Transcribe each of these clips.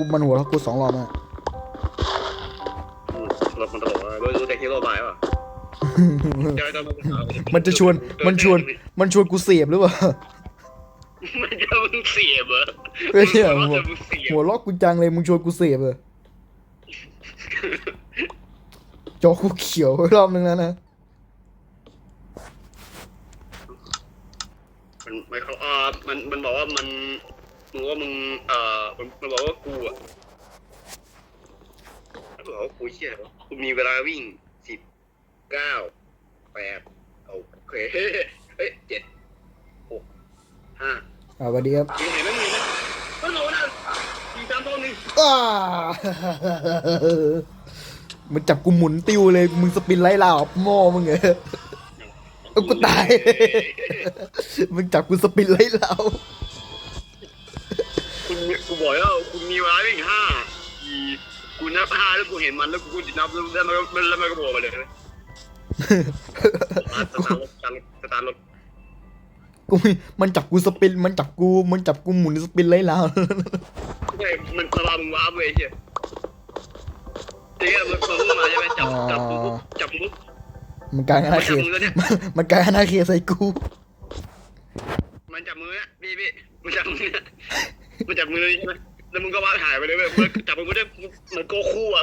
กูมันหัวเราะกูสองรอบนะอืมรถมันตลกว่ารู้แต่ฮีโร่บายป่ะเดี๋ยวจะมาถามมันจะชวนมันชวนมันชวนกูเสียบหรือเปล่ามันจะมึงเสียบเหรอเฮ้ยเนี่ยมึงหัวจะมึงเสียบหัวเราะกูจังเลยมึงชวนกูเสียบเลยจอกูเขียวไปรอบนึงแล้วนะ มันมันเขาอ่ามันมันบอกว่ามันมึงว่ามึงเอ่อมันมันบอกว่ากูอะมันบอกว่ากู เชี่ยกูมีเวลาวิ่งสิบเก้าแปดโอเคเฮ้ยเฮ้ยเจ็ดหกห้าอ่าสวัสดีครับมึงเห็นไหมมึงเห็นไหมฮัลโหลนะสี่สามสองหนึ่งอ้ามันจับกูหมุนติ้วเลยมึงสปินไล่ลาวหม้อมึงเหรอเอ้ากูตาย มึงจับกูสปินไล่ลาวคุณกูบอกแล้วคุณมีเวลาวิ่งห้าสี่ กูนับห้าแล้วกูเห็นมันแล้วกูก็นับแล้วแล้วมันก็แล้วมันก็บอกมาเลยสตาร์ทรถสตาร์รถสตาร์ทรถกูมันจับกูสปินมันจับกูมันจับกูหมุนสปินไล่ลาวใช่มันพามว้าเว้ยเฮียเจ๊มันมันมาใช่ไหมจับจับปุ๊บจับปุ๊บมันกลายอาณาเขตมันกลายอาณาเขตใส่กู มันจับมือเนี่ยพี่พี่มันจับมือเนี่ยมันจับมือใช่ไหม แล้วมึงก็ว่าหายไปเลยเว้ยมันจับมือได้เหมือนโกคูอะ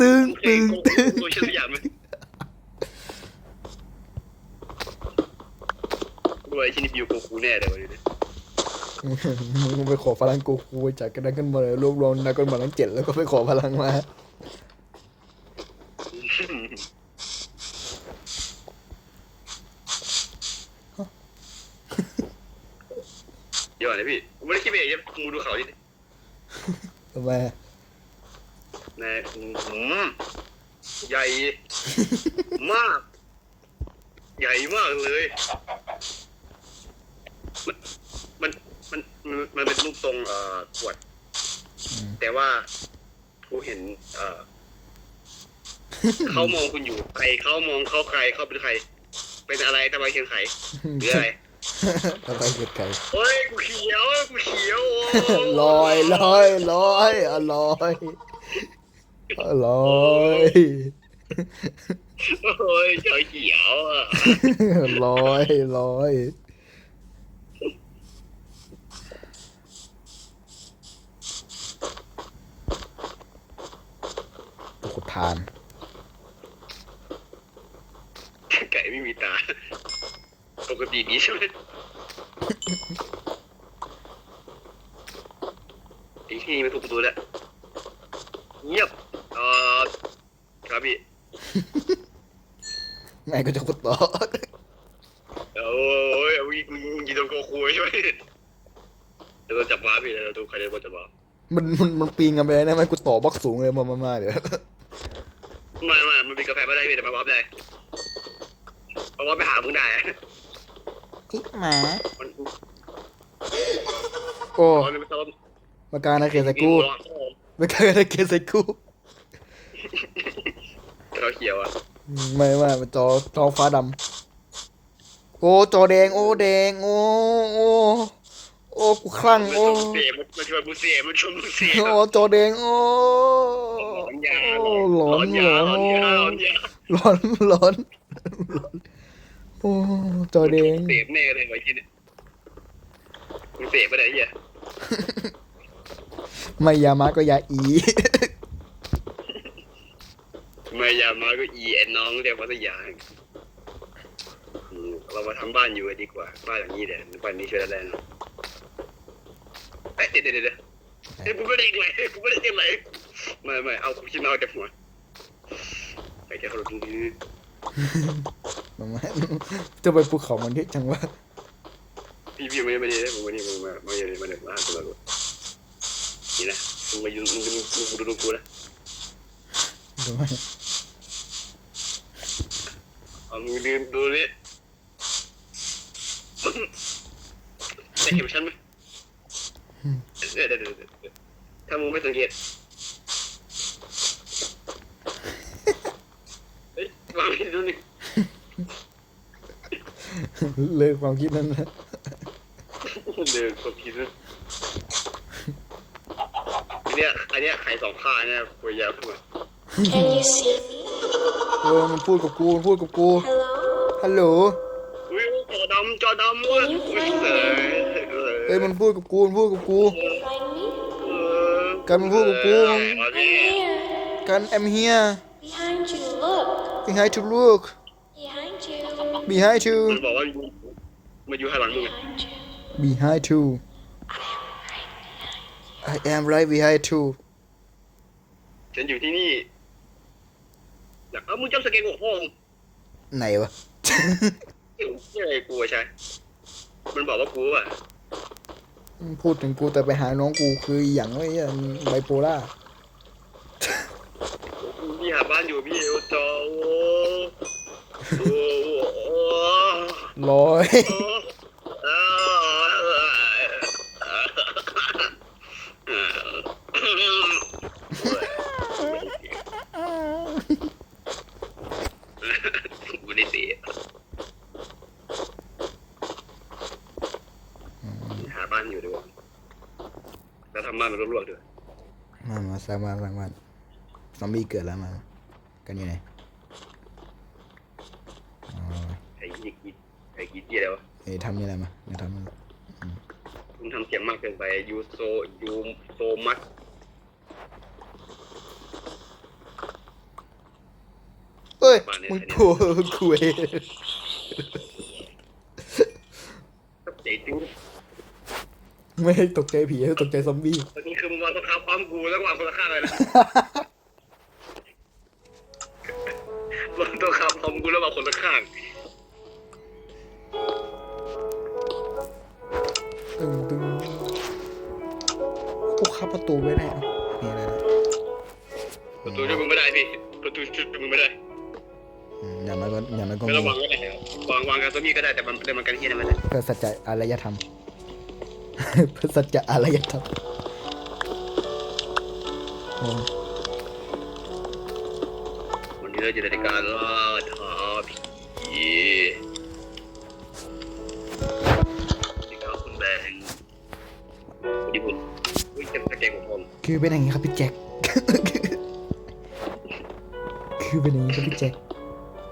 ตึงเฮ้ตึยงโกตึงคูตัวเชื่อสยามไหมด้วยที่นี่บิวโกคูแน่เลยวันนี้มึงไปขอพลังกูกูจากกันนั้นกันมาเลยรวบรวมนักกันมาทั้งเจ็ดแล้วก็ไปขอพลังมาเดี๋ยวก่อนนะพี่กูไม่ได้คิดไปเองนะมึงดูเขาดิ ทำไมนะอืมใหญ่ มาก ใหญ่มากเลยมันมันมันมันเป็นรูปทรงเอ่อขวดแต่ว่ากูเห็น เอ่อ เขามองคุณอยู่ใครเขามองเขาใครเขาเป็นใคร เป็นอะไรทำไมเขียนไขหรืออะไร ทำไมเกิดไก่เฮ้ยกูเขียวกูเขียวโลอยลอยลอยอร่อยอร่อยโอ้ยเขียวเขียวอะลอยลอยตกทาน ไก่ไม่มีตา ปกตินี้ใช่ไหมไอ้ที่นี่ไม่ถูกประตูแล้วเงียบเอ่อครับพี่แม่ก็จะกดต่อโอ้ยวิ่งยิงโดนโกคูใช่ไหมเดี๋ยวเราจับม้าพี่เดี๋ยวเราดูใครจะบอลจับม้ามันมันมันปีนกันไปได้ไหมกูต่อบล็อกสูงเลยมามามาเดี๋ยวไม่ไม่มันมีกาแฟไม่ได้พี่แต่มาวับได้เพราะว่าไปหามึงได้ อะอิกหมามันโอ้มันเป็นตอนมาการนะเกใส่กูมาการนะเกใส่กูเราเขียวอะไม่ไม่มันจอจอฟ้าดำโอ้จอแดง โอ้แดง โอ้โอ้โอ้กูคลั่งมันโอ้ชวนเสียมันชวนมึงเสียมันชวนมึงเสียโอ้จอแดงโอ้หลอนยาโอ้หลอนหลยาอนหลอนยาหลอน โอ้จอแดงเสพแน่เลยไว้ที่เนี่ยมึงเสพไปไหนเหี้ยไม่ยามาก็ยาอี ไม่อยามาก็อีแอนน้องเรียกว่าสยามอืมเรามาทำบ้านอยู่กันดีกว่า บ้านหลังนี้เดี๋ยวบ้านนี้ช่วยได้แล้วนะเอ้ยเดี๋ยวเดี๋ยวเดี๋ยวเฮ้ยกูไม่ได้เองเลยกูไม่ได้เองเลยไม่ไม่เอากูคิดมาเอาจากหัวไอ้เจ้าเขา ตรงนี้มันมาจะไปภูเขามันที่จังวะพี่พี่ไม่ไม่ได้ผมวันนี้มึงมามาเยอะมาเด็กมาหาตัวเรานี่นะมึงมาอยู่มึงมึงมึงดูดูกูนะดูไหมเอามึงดูดูนี่ได้เห็นฉันไหมเดี๋ยวเดี๋ยวเดี๋ยวเดี๋ยวถ้ามึงไม่สังเกตเฮ้ยวางไปดูนี่ เลิกความคิดนั้นนะเดี๋ยวความคิดนะอันเนี้ยอันเนี้ยไข่สองข้างเนี่ยคุยยาวขึ้นมา Can you see me? เออมันพูดกับกูมันพูดกับกู Hello? ฮัลโหล อุ้ยจอดำจอดำเว้ยอุ้ยเสยเอ้ยมันพูดกับกูมันพูดกับกู Can you find me? กันมันพูดกับกู I'm here. กัน I'm here Behind you. Look. behind to look Behind you. Behind you มันบอกว่ามันอยู่ข้างหลังมึงไง Behind you. behind you I am right behind you ฉันอยู่ที่นี่อยากเอามึงจำสเกลหัวห้องไหนวะเกี่ยวเกี่ยวอะไรกูอะใช่มันบอกว่ากูอะพูดถึงกูแต่ไปหาน้องกูคืออหย่างไอ้เหี้ยไบโพล่า พี่หาบ้านอยู่พี่เอลจอโอ้โอ้โอ้ ร้อยโอ้กูได้ตีหาบ้านอยู่ดีกว่าแล้วทำบ้านมันรวบๆด้วยมามาสร้างบ้านสร้างบ้านซอมบี้เกิดแล้วมา กันอยู่ไหนอ๋อ ไอ้ยี่กีไอ้กีเดียวเอ้ยทำนี่อะไรมาเดี๋ยวทำนี่คุณทำเสียงมากเกินไปยูโซยูโซมักเอ้ยมึงโผล่คุยเจ๋งไม่ให้ตกใจผีให้ตกใจซอมบี้ตอนนี้คือมึงวางตัวคาพร้อมกูแล้วก็วางคนละข้างเลยนะ ตัวคาพร้อมกูแล้ววางคนละข้างตึงตึงพวกเข้าประตูไม่ได้เหรอนี่อะไรนะประตูช่วยมึงไม่ได้พี่ประตูช่วยมึงไม่ได้อืมอย่างน้อยก็อย่างน้อยก็ไม่มีต้องวางก็ได้วางวางกันตัวนี้ก็ได้แต่มันแต่มันกันเฮียนะไม่ได้เพื่อสัจจะอารยธรรม เพื่อสัจจะอารยธรรมโอ้วันนี้เราจะได้การล่าท้า วิ่งเต็มสเกลของผมคือเป็นอย่างนี้ครับพี่แจ็ค คือเป็นอย่างนี้ครับพี่แจ็ค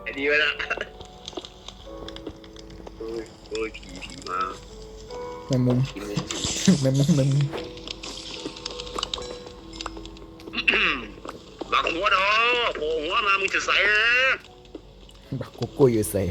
ไอ้ดีไว้ละโอ้ยโอ้ยผีผีมาแมงมุม ผีมุมผีแมงมุมแมงมุมบักหัวดอโผล่หัวมามึงจะใส่นะบักโกโก้อยู่ใส่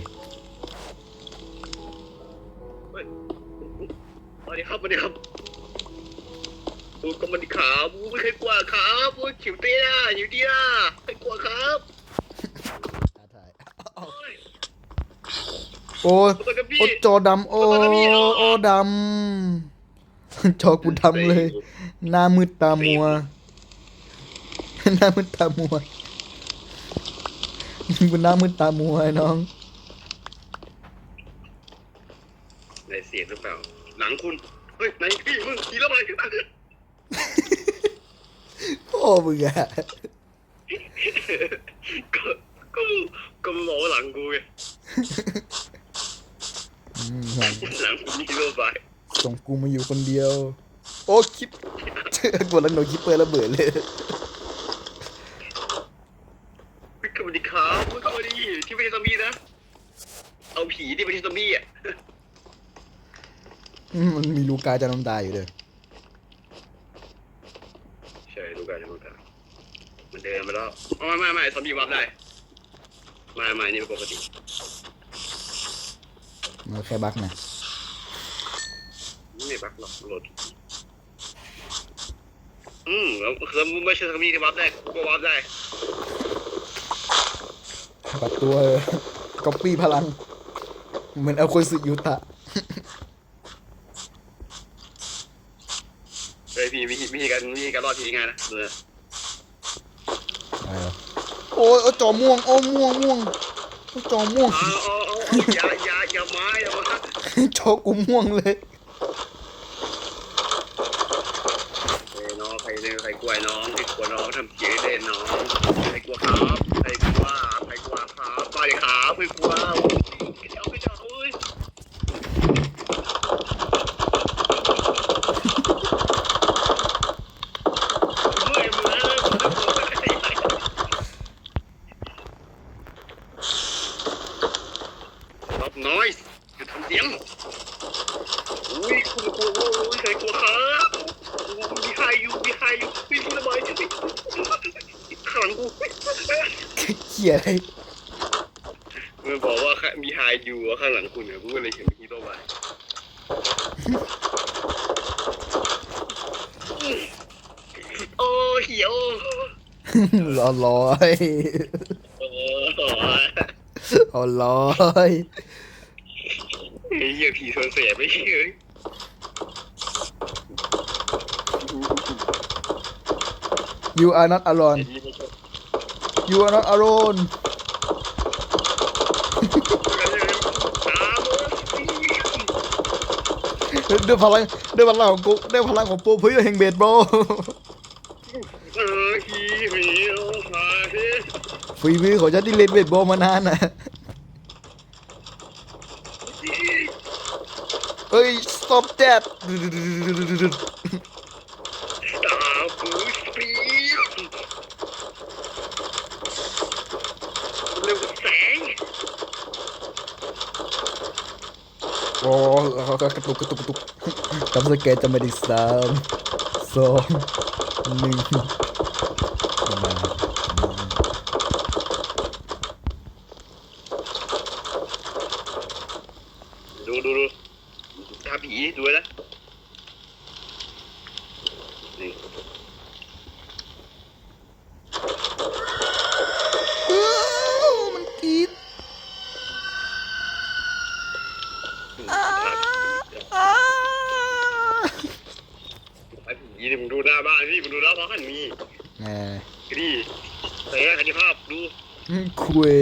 โอ้ยขอโทษครับพี่ โอ้จอดำโอ้ โอ้ดำ จอกูดำเลย หน้ามืดตามัว หน้ามืดตามัวกูหน้ามืดตามัวไอ้น้อง ในเสียงหรือเปล่า หลังคุณ เฮ้ยไหนพี่มึงขี่แล้วไปพ่อมึงอะก็ก็ก็มึงบอกว่าหลังกูไงอืม หลังหลังกูขี่แล้วไปส่งกูมาอยู่คนเดียว โอ้คิปกดแล้วโดนคิปเปอร์ระเบิดเลยพี่กบดีครับมึงก็มาดีที่ไม่ใช่ซอมบี้นะ เอาผีที่ไม่ใช่ซอมบี้อะอืมมันมีลูกาจะน้ำตาอยู่เลยใช่ดูกันดูกันมันเดินมาแล้วอ๋อไม่ไม่ซอมบี้วับได้ไม่ไม่นี่เป็นปกติ มันแค่บักนะไม่บักหรอกโหลดผีอืมแล้วคือมึงไม่ใช่ซอมบี้ที่วับได้กูก็วับได้ปัดตัวก๊อปปี้พลัง เหมือนเอาคนสุดยูตะเฮ้ยพี่วิธีวิธีการวิธีการรอดทีง่ายนะเอออะไรวะโอ้ยโอ้ยจอม่วง โอ้ม่วงม่วงโอ้ย จอม่วงเอาเอาเอาเอาอย่าอย่าอย่ามาอย่ามาจอกูม่วงเลยเฮ้ยน้องใครเนี่ยใครกลัวไอ้น้องใครกลัวน้องทำเสียงเด่นน้องใครกลัวครับใครกลัวใครกลัวครับไปครับไม่กลัวกระเจ้ากระเจ้าเอ้ย หี้ยอะไร มันบอกว่ามีไฮยูข้างหลังคุณเนี่ยกูก็เลยเห็นฮีโร่บายโอ้ เหี่ยวรอร้อยโอ้เอาร้อยเหี้ยผีชนเสียไม่เชื่อ you are not alone you are not alone ด้วยพลังด้วยพลังของกูด้วยพลังของปูพื้นแห่งเบสบอลเอ อฮีมีโอฮาเฮฝีมือของฉันที่เล่นเบสบอลมานานน่ะเอ้ย stop that ตาบูสปีเร็วแสงโอ้แล้วก็กระตุกกระตุกกระตุกจำสเกตจะไม่ได้สามสองหนึ่งมา ดูดูดู ตาผีดูนะนี่ อ้าวมันกรีด ตาผี อ้าว ตาผีนี่มึงดูหน้าบ้านนี่มึงดูหน้าบ้านนี่ แหม นี่แต่อันนี้ภาพดู คุย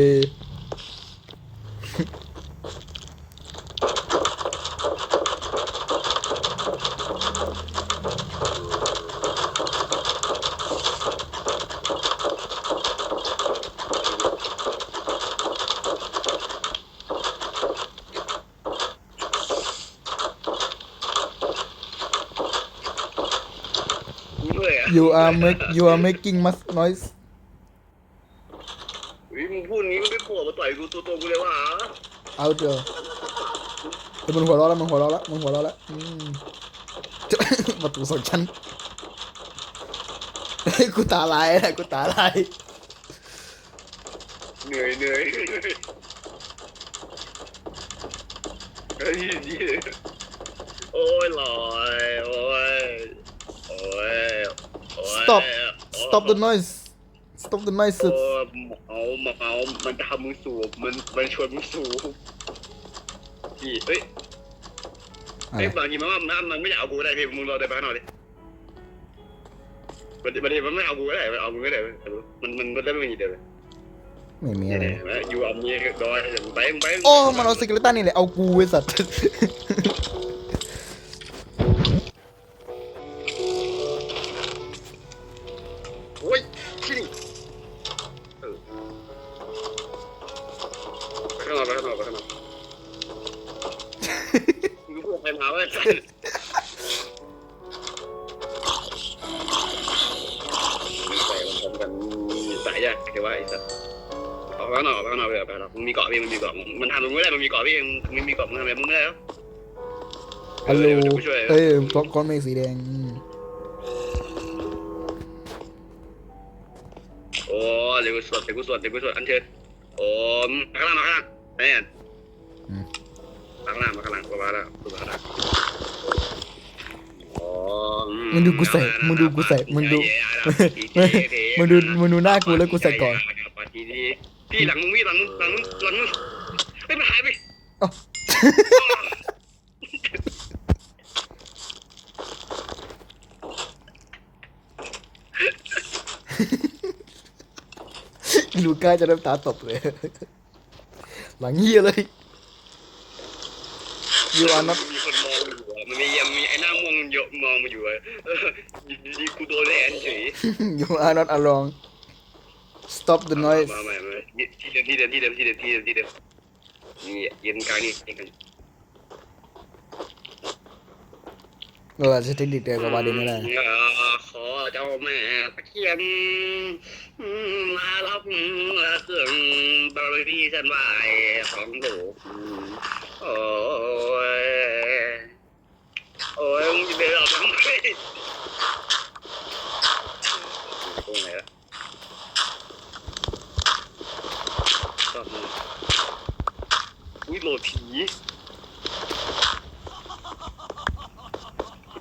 ดูด้วยอะ you are make you are making much noise วิมึงพูดงี้มึงไม่โผล่มาต่อยกูตัวตัวกูเลยว่ะเอาเถอะเดี๋ยวมึงหัวเราะแล้วมึงหัวเราะแล้วมึงหัวเราะแล้วอืม ประตูสองชั้นเฮ้ยกูตาลายนะกูตาลายเหนื่อยเหนื่อยเฮ้ยดีโอ้ยลอยโอ้ยโอ้ยโอ้ย stop stop the noise stop the noise โอ้เอามาเอามันทำมึงสูบมันมันชวนมึงสูบพี่เอ้ยอะไรเอ้ยบางทีมันว่ามันมันไม่อยากเอากูก็ได้พี่มึงรอเดินไปข้างนอกดิบางทีบางทีมันไม่เอากูก็ได้มันเอากูก็ได้มันมันมันได้ไม่มีเดียวเลยไม่มีอะไรยเนี่ยอยู่เอามีดอยมึงไปมึงไปโอ้มันเอาสกเลตันนี่แหละเอากูไว้สัตว์ำมึงไม่ได้มันมีเกาะพี่มึงมีเกาะมึงทำอะไรมึงไม่ได้แล้วฮัลโหลเดี๋ยวกูช่วยเอ้ยก้อนก้อนเมฆสีแดงอืมโอ้เดี๋ยวกูสวดเดี๋ยวกูสวดเดี๋ยวกูสวดอันเชิญโอ้มมาข้างล่างมาข้างล่างแม่นข้างล่างมาข้างล่างมาแล้วกูมาแล้วอ๋ออืมึงดูกูใส่มึงดูกูใส่มึงดูมึงดูมึงดูหน้ากูแล้วกูใส่ก่อนพี่หลังมึงพี่หลังมึงหลังมึงหลังมึงเฮ้ยมันหายไปเอ้า ลูก้าจะน้ำตาตกเลย หลังเฮียเลย you are not มีคนมองอยู่อะมันมียังมีไอ้หน้ามองเยอะมองมาอยู่อะเอออยู่ดีๆกูโดนแอนเฉย you are not alone stop the noise มาใหม่มาใหม่ที่เดิมที่เดิมที่เดิมที่เดิมที่เดิมที่เดิม นี่ยืนกลางนี่นี่กันเราจะเทคนิคเดียวกับวาดินไม่ได้ขอเจ้าแม่ตะเคียนมารับเครื่องบารมีฉันไหวของลูกโอ้ยโอ้ยมึงจะเดินออกทำไมตรงไหนล่ะ อุ้ยโหลดผี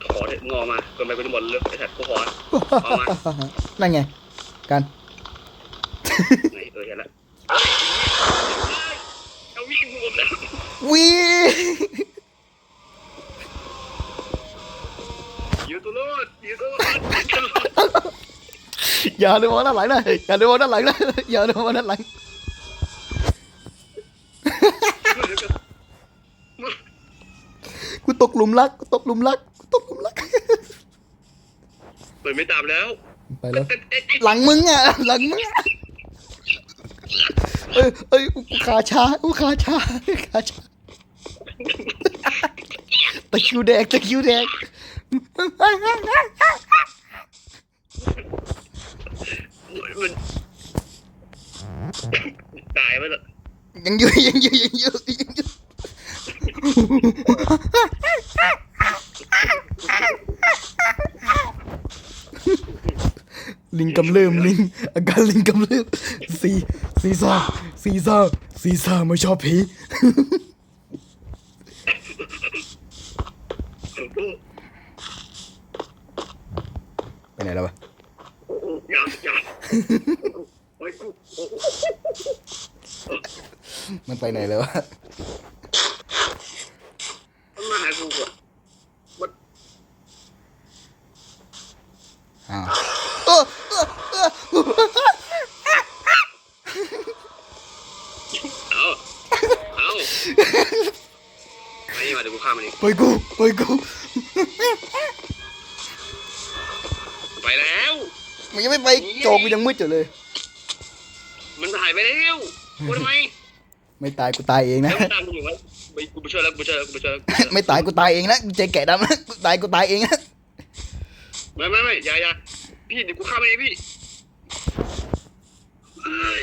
ขอเถอะงอมาเกินไปกูจะหมดเลยไอ้สัตว์กูขอเอามานั่นไง กันไหนเออเห็นละเอาวิ่งกูหมดแล้ววิอยู่ตัวรอดอยู่ตัวรอดอย่าเดินมาด้านหลังนะอย่าเดินมาด้านหลังนะอย่าเดินมาด้านหลังกูตกหลุมรักกูตกหลุมรักกูตกหลุมรัก เปิดไม่ตามแล้ว ไปแล้วเอ๊ะเอ๊ะเอ๊ะหลังมึงอะ หลังมึงอะเอ้ยเอ้ยกูขาชากูขาชาขาชาตะคริวแดงตะคริวแดงมันตายไปแล้วยังอยู่ยังอยู่ยังอยู่ยังอยู่ ลิงกำเริบลิงอาการลิงกำเริบซีซีซ่าซีซ่าซีซ่าไม่ชอบผีไปไหนแล้ววะอย่าอย่าโอ้ยกูมันไปไหนแล้ววะ มันมาหากูอะมัน อ้าวเออเออเออ เอาเอาไอ้นี่ มาเดี๋ยวกูฆ่ามันเองไปกูไปกูไปแล้ว มันยังไม่ไปจอกูยังมืดอยู่เลย มันหายไปแล้วกูทำไมไม่ตายกูตายเองนะแล้วมันตามกูอยู่วะไปกูไปช่วยแล้วกูไปช่วยแล้วกูไปช่วยแล้วกูไปช่วยแล้วไม่ตายกูตายเองนะกูเจอแกะดำนะกูตายกูตายเองนะไม่ไม่ไม่อย่าอย่าพี่เดี๋ยวกูฆ่ามันเองพี่เอ้ย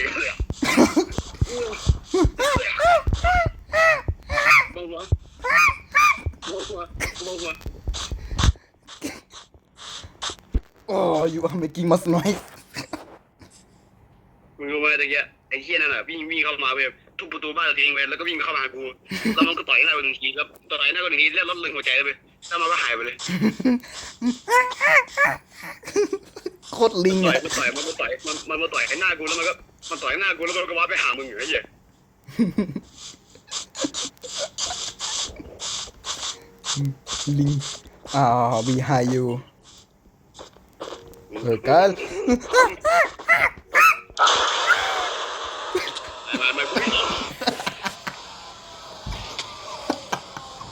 บังหัวบั งหัวบังหัวโอ้ยูอาร์เมกิ้งมัสน้อยมึงรู้ไหมตะกี้ไอ้เหี้ยนั่นน่ะวิ่งวิ่งเข้ามาเว้ยทุบประตูบ้านตัวเองเว้ยแล้วก็วิ่งเข้ามาหากูแล้วมันก็ต่อยหน้ากูหนึ่งทีแล้วต่อยหน้ากูหนึ่งทีแล้วรถเลยหัวใจเลยเว้ยแล้วมันก็หายไปเลยโคตรลิงต่ออะยมันต่อยมันมาต่อยมันมันมาต่อยหน้ากูแล้วมันก็มันต่อยหน้ากูแล้วมันก็ว้าไปหามึงอยู่ไอ้เหี้ย ลิงอ่าบีไฮยูเออกันมามากูไม่ยอม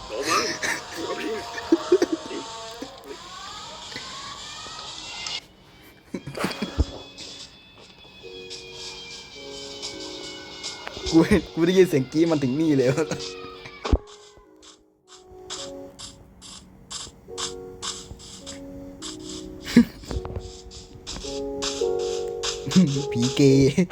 โหมั้งกูก็พี่กูกูได้ยินเสียงกรี้มันถึงนี่เลย gay